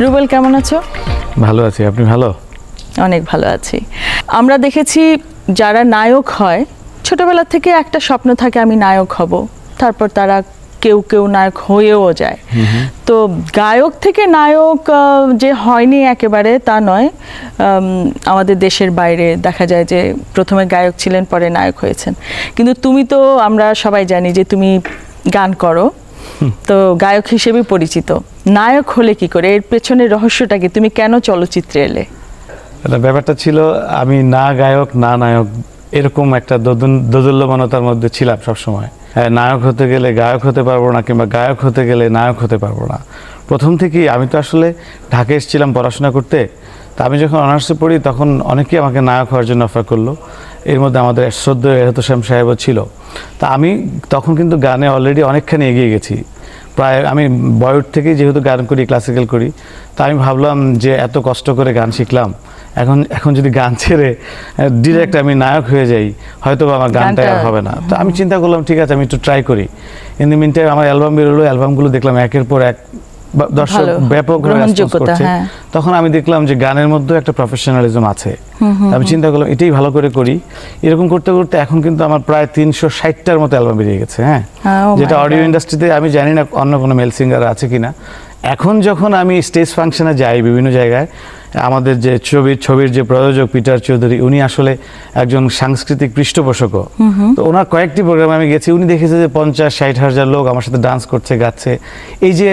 রুবেল কেমন আছো? ভালো আছি। আপনি ভালো? অনেক ভালো আছি। আমরা দেখেছি যারা নায়ক হয় ছোটবেলা থেকে একটা স্বপ্ন থাকে আমি নায়ক হব। তারপর তারা কেউ কেউ নায়ক হয়েও যায়। তো গায়ক থেকে নায়ক যে হয়নি একেবারে তা নয়। আমাদের দেশের বাইরে দেখা যায় যে প্রথমে গায়ক ছিলেন পরে নায়ক হয়েছেন। কিন্তু তুমি তো আমরা সবাই জানি যে তুমি গান করো। তো গায়ক হিসেবে পরিচিত। নায়ক হলে কি করে? এর পেছনের রহস্যটা কি? তুমি কেন চলচ্চিত্রে এলে? ব্যাপারটা ছিল আমি না গায়ক না নায়ক এরকম একটা দোদুল- দোদুল্যমানতার মধ্যে ছিলাম সবসময়। হ্যাঁ, নায়ক হতে গেলে গায়ক হতে পারব না কিংবা গায়ক হতে গেলে নায়ক হতে পারব না। প্রথম থেকেই আমি তো আসলে ঢাকা এসেছিলাম পড়াশোনা করতে। তা আমি যখন অনার্সে পড়ি তখন অনেকেই আমাকে নায়ক হওয়ার জন্য অফার করল। এর মধ্যে আমাদের শ্রদ্ধ এহতশ্যাম সাহেবও ছিল। তা আমি তখন কিন্তু গানে অলরেডি অনেকখানি এগিয়ে গেছি। প্রায় আমি বয়স থেকেই যেহেতু গান করি ক্লাসিক্যাল করি তা আমি ভাবলাম যে এত কষ্ট করে গান শিখলাম। এখন এখন যদি গান ছেড়ে ডিরেক্ট আমি নায়ক হয়ে যাই হয়তো বা আমার গানটা আর হবে না। তো আমি চিন্তা করলাম ঠিক আছে আমি একটু ট্রাই করি। ইন দি মিনটাইম আমার অ্যালবাম বেরোলো অ্যালবামগুলো দেখলাম একের পর এক দর্শক ব্যাপক করছে। হ্যাঁ। তখন আমি দেখলাম যে গানের মধ্যেও একটা প্রফেশনালিজম আছে। আমি চিন্তা করলাম এটাই ভালো করে করি। এরকম করতে করতে এখন কিন্তু আমার প্রায় তিনশো ষাটটার মতো অ্যালবাম বেরিয়ে গেছে হ্যাঁ। Oh যেটা অডিও ইন্ডাস্ট্রিতে আমি জানি না অন্য কোনো মেল সিঙ্গার আছে কিনা। এখন যখন আমি স্টেজ ফাংশনে যাই বিভিন্ন জায়গায় আমাদের যে ছবির ছবির যে প্রযোজক পিটার চৌধুরী উনি আসলে একজন সাংস্কৃতিক পৃষ্ঠপোষকও। তো ওনার কয়েকটি প্রোগ্রামে আমি গেছি উনি দেখেছে যে পঞ্চাশ ষাট হাজার লোক আমার সাথে ডান্স করছে গাচ্ছে। এই যে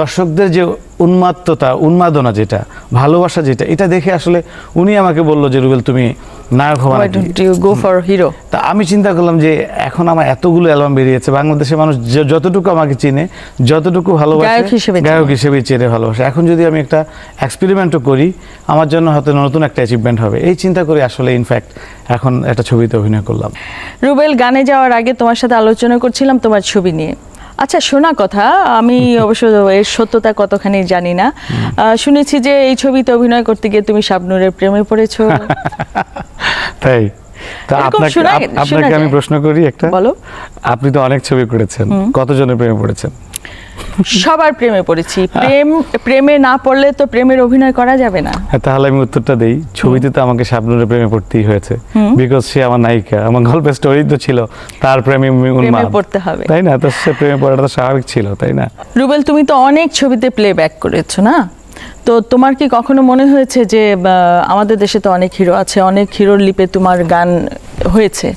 দর্শকদের যে উন্মাত্ততা উন্মাদনা যেটা ভালোবাসা যেটা এটা দেখে আসলে উনি আমাকে বলল যে রুবেল তুমি নায়ক হওয়া go for hero? তা আমি চিন্তা করলাম যে এখন আমার এতগুলো অ্যালবাম বেরিয়েছে বাংলাদেশের মানুষ যতটুকু আমাকে চিনে যতটুকু ভালোবাসে গায়ক হিসেবে গায়ক হিসেবে চেনে ভালোবাসে। এখন যদি আমি একটা এক্সপেরিমেন্টও করি আমার জন্য হয়তো নতুন একটা অ্যাচিভমেন্ট হবে। এই চিন্তা করে আসলে ইনফ্যাক্ট এখন একটা ছবিতে অভিনয় করলাম। রুবেল গানে যাওয়ার আগে তোমার সাথে আলোচনা করছিলাম তোমার ছবি নিয়ে। আচ্ছা শোনা কথা আমি অবশ্য এর সত্যতা কতখানি জানি না। শুনেছি যে এই ছবিতে অভিনয় করতে গিয়ে তুমি শাবনুরের প্রেমে পড়েছো। তাই? তা আপনাকে আমি প্রশ্ন করি একটা। বলো। আপনি তো অনেক ছবি করেছেন কতজনের প্রেমে পড়েছেন? সবার প্রেমে পড়েছি। প্রেম প্রেমে না পড়লে তো প্রেমের অভিনয় করা যাবে না। হ্যাঁ, তাহলে আমি উত্তরটা দেই। ছবিতে তো আমাকে শাবনুরের প্রেমে পড়তেই হয়েছে। বিকজ সে আমার নায়িকা। আমার গল্পের স্টোরি তো ছিল তার প্রেমে উন্মাদ। পড়তে হবে। তাই না? তো সে প্রেমে পড়াটা তো স্বাভাবিক ছিল তাই না? রুবেল তুমি তো অনেক ছবিতে প্লে ব্যাক করেছ না? তো তোমার কি কখনো মনে হয়েছে যে আমাদের দেশে তো অনেক হিরো আছে অনেক হিরোর লিপে তোমার গান হয়েছে?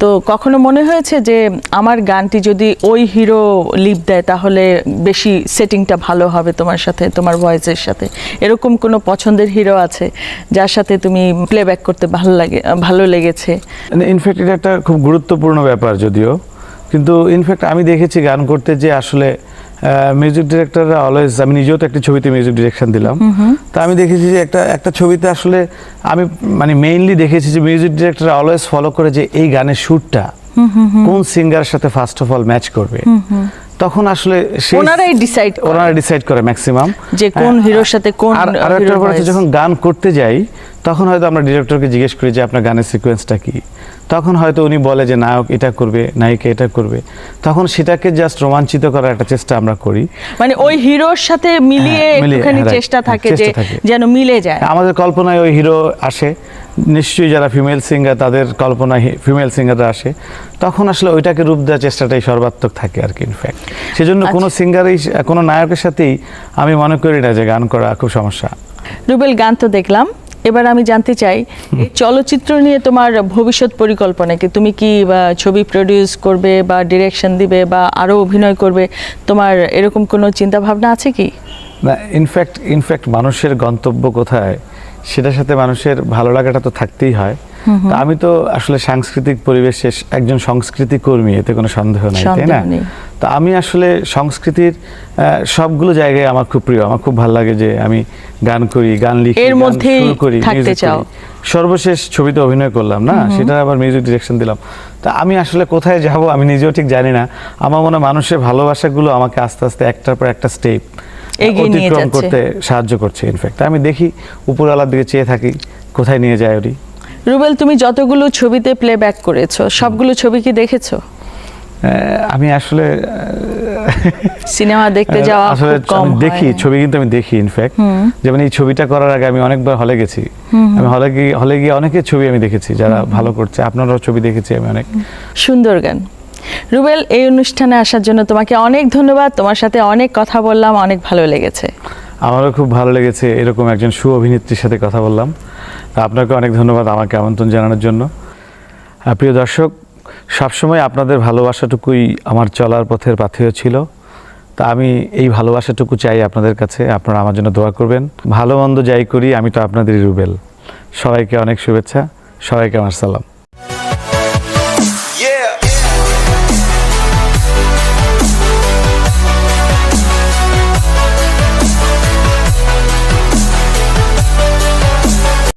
তো কখনো মনে হয়েছে যে আমার গানটি যদি ওই হিরো লিপ দেয়, তাহলে বেশি সেটিংটা ভালো হবে তোমার সাথে, তোমার ভয়েসের সাথে? এরকম কোনো পছন্দের হিরো আছে যার সাথে তুমি প্লেব্যাক করতে ভালো লাগে, ভালো লেগেছে? ইনফ্যাক্ট এটা একটা খুব গুরুত্বপূর্ণ ব্যাপার যদিও। কিন্তু ইনফ্যাক্ট আমি দেখেছি গান করতে যে আসলে মিউজিক ডিরেক্টররা অলওয়েজ আমি নিজেও তো একটা ছবিতে মিউজিক ডিরেকশন দিলাম। তা আমি দেখেছি যে একটা একটা ছবিতে আসলে আমি মানে মেইনলি দেখেছি যে মিউজিক ডিরেক্টর অলওয়েজ ফলো করে যে এই গানের সুরটা কোন সিঙ্গারের সাথে ফার্স্ট অফ অল ম্যাচ করবে। তখন আসলে ওনারাই ডিসাইড। ওনারা ডিসাইড করে ম্যাক্সিমাম যে কোন হিরোর সাথে কোন আর আর একটা হিরোর ব্যাপার যখন গান করতে যাই তখন হয়তো আমরা ডিরেক্টরকে জিজ্ঞেস করি যে আপনার গানের সিকোয়েন্সটা কি? তখন হয়তো উনি বলে যে নায়ক এটা করবে নায়িকা এটা করবে। তখন সেটাকে জাস্ট রোমাঞ্চিত করার একটা চেষ্টা আমরা করি। মানে ওই হিরোর সাথে মিলিয়ে হ্যাঁ, একটুখানি হ্যাঁ, চেষ্টা থাকে যে যেন মিলে যায়। আমাদের কল্পনায় ওই হিরো আসে। নিশ্চয়ই যারা ফিমেল সিঙ্গার তাদের কল্পনায় ফিমেল সিঙ্গাররা আসে। তখন আসলে ওইটাকে রূপ দেওয়ার চেষ্টাটাই সর্বাত্মক থাকে আর কি ইনফ্যাক্ট সেজন্য কোনো আচ্ছা। সিঙ্গারই কোনো নায়কের সাথেই আমি মনে করি না যে গান করা খুব সমস্যা। রুবেল গান তো দেখলাম। এবার আমি জানতে চাই চলচ্চিত্র নিয়ে তোমার ভবিষ্যৎ পরিকল্পনা কি? তুমি কি ছবি প্রডিউস করবে বা ডিরেকশন দিবে বা আরও অভিনয় করবে তোমার এরকম কোনো চিন্তা ভাবনা আছে কি? না ইনফ্যাক্ট ইনফ্যাক্ট মানুষের গন্তব্য কোথায় সেটার সাথে মানুষের ভালো লাগাটা তো থাকতেই হয়। তা আমি তো আসলে সাংস্কৃতিক পরিবেশে একজন সংস্কৃতি কর্মী এতে কোনো সন্দেহ নাই তাই না? নেই। তো আমি আসলে সংস্কৃতির সবগুলো জায়গায় আমার খুব প্রিয়। আমার খুব ভালো লাগে যে আমি গান করি গান লিখি এর সুর করি থাকতে চাও। সর্বশেষ ছবিতে অভিনয় করলাম না? সেটা আবার মিউজিক ডিরেকশন দিলাম। তা আমি আসলে কোথায় যাব আমি নিজেও ঠিক জানি না। আমার মনে হয় মানুষের ভালোবাসাগুলো আমাকে আস্তে আস্তে একটার পর একটা স্টেপ অতিক্রম করতে সাহায্য করছে ইনফ্যাক্ট আমি দেখি উপরওয়ালার দিকে চেয়ে থাকি কোথায় নিয়ে যায় ওরি? রুবেল তুমি যতগুলো ছবিতে প্লে ব্যাক করেছ সবগুলো ছবি কি দেখেছ? আমি আসলে সিনেমা দেখতে যাওয়া আসলে আমি দেখি ছবি কিন্তু আমি দেখি ইনফ্যাক্ট যেমন এই ছবিটা করার আগে আমি অনেকবার হলে গেছি। আমি হলে গিয়ে হলে গিয়ে অনেকের ছবি আমি দেখেছি যারা ভালো করছে। আপনারাও ছবি দেখেছি আমি অনেক। সুন্দর গান। রুবেল এই অনুষ্ঠানে আসার জন্য তোমাকে অনেক ধন্যবাদ। তোমার সাথে অনেক কথা বললাম অনেক ভালো লেগেছে। আমারও খুব ভালো লেগেছে এরকম একজন সু অভিনেত্রীর সাথে কথা বললাম। তা আপনাকে অনেক ধন্যবাদ আমাকে আমন্ত্রণ জানানোর জন্য। প্রিয় দর্শক সবসময় আপনাদের ভালোবাসাটুকুই আমার চলার পথের পাথেয় ছিল। তা আমি এই ভালোবাসাটুকু চাই আপনাদের কাছে, আপনারা আমার জন্য দোয়া করবেন। ভালো মন্দ যাই করি, আমি তো আপনাদেরই রুবেল। সবাইকে অনেক শুভেচ্ছা, সবাইকে আমার সালাম।